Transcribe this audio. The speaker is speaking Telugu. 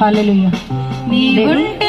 హల్లెలూయా నీ గుంట